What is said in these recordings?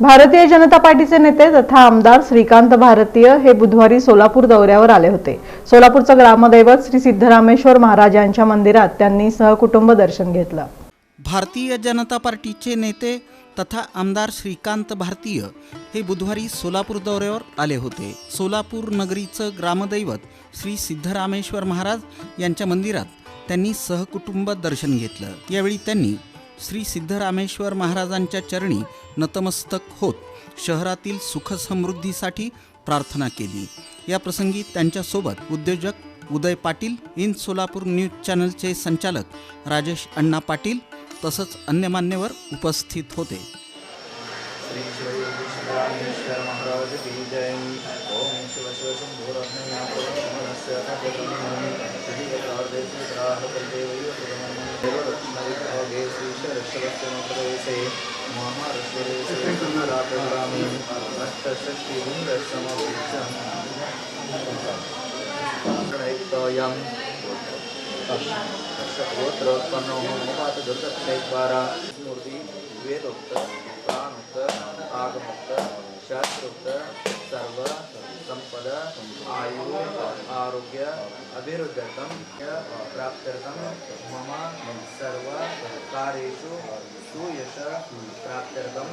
भारतीय जनता पार्टीचे नेते तथा आमदार श्रीकांत भारतीय हे बुधवारी सोलापूर दौऱ्यावर आले होते. सोलापूरचं ग्रामदैवत श्री सिद्धरामेश्वर महाराज यांच्या मंदिरात त्यांनी सहकुटुंब दर्शन घेतलं. भारतीय जनता पार्टीचे नेते तथा आमदार श्रीकांत भारतीय हे बुधवारी सोलापूर दौऱ्यावर आले होते. सोलापूर नगरीचं ग्रामदैवत श्री सिद्धरामेश्वर महाराज यांच्या मंदिरात त्यांनी सहकुटुंब दर्शन घेतलं. यावेळी त्यांनी श्री सिद्धरामेश्वर महाराजांच्या चरणी नतमस्तक होत शहरातील सुखसमृद्धीसाठी प्रार्थना केली. या प्रसंगी त्यांच्यासोबत उद्योजक उदय पाटील इन सोलापूर न्यूज चॅनलचे संचालक राजेश अण्णा पाटील तसंच अन्य मान्यवर उपस्थित होते. श्री शिवयोगीश्वरामेश्वर महाराज की जय ओम शिव शिव शम्भुरत्नयापुरस्यादेवराहदेवयोगे वेदोक्त आगमोक्त शास्त्रोक्त सर्व संपद आयु आरोग्य अभिवृद्धर्थं प्राप्त्यर्थं मम सर्व कार्येषु सुयश प्राप्त्यर्थं.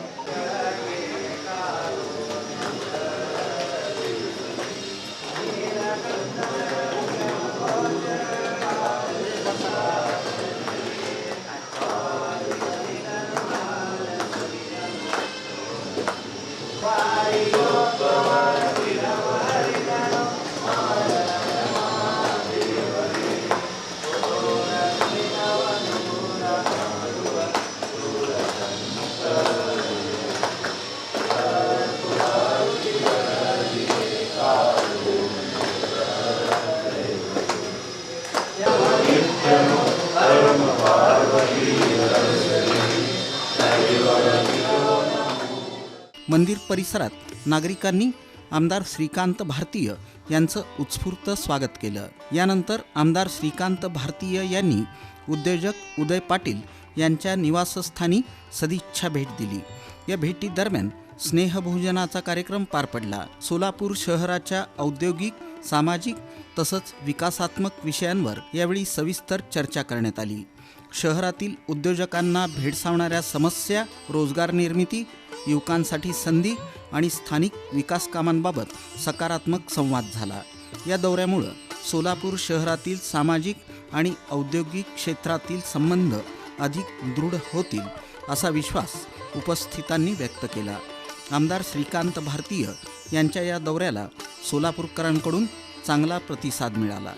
मंदिर परिसरात नागरिकांनी आमदार श्रीकांत भारतीय यांचं उत्स्फूर्त स्वागत केलं. यानंतर आमदार श्रीकांत भारतीय यांनी उद्योजक उदय पाटील यांच्या निवासस्थानी सदिच्छा भेट दिली. या भेटीदरम्यान स्नेहभोजनाचा कार्यक्रम पार पडला. सोलापूर शहराच्या औद्योगिक सामाजिक तसंच विकासात्मक विषयांवर यावेळी सविस्तर चर्चा करण्यात आली. शहरातील उद्योजकांना भेडसावणाऱ्या समस्या रोजगार निर्मिती युवकांसाठी संधी आणि स्थानिक विकास कामांबाबत सकारात्मक संवाद झाला. या दौऱ्यामुळं सोलापूर शहरातील सामाजिक आणि औद्योगिक क्षेत्रातील संबंध अधिक दृढ होतील असा विश्वास उपस्थितांनी व्यक्त केला. आमदार श्रीकांत भारतीय यांच्या या दौऱ्याला सोलापूरकरांकडून चांगला प्रतिसाद मिळाला.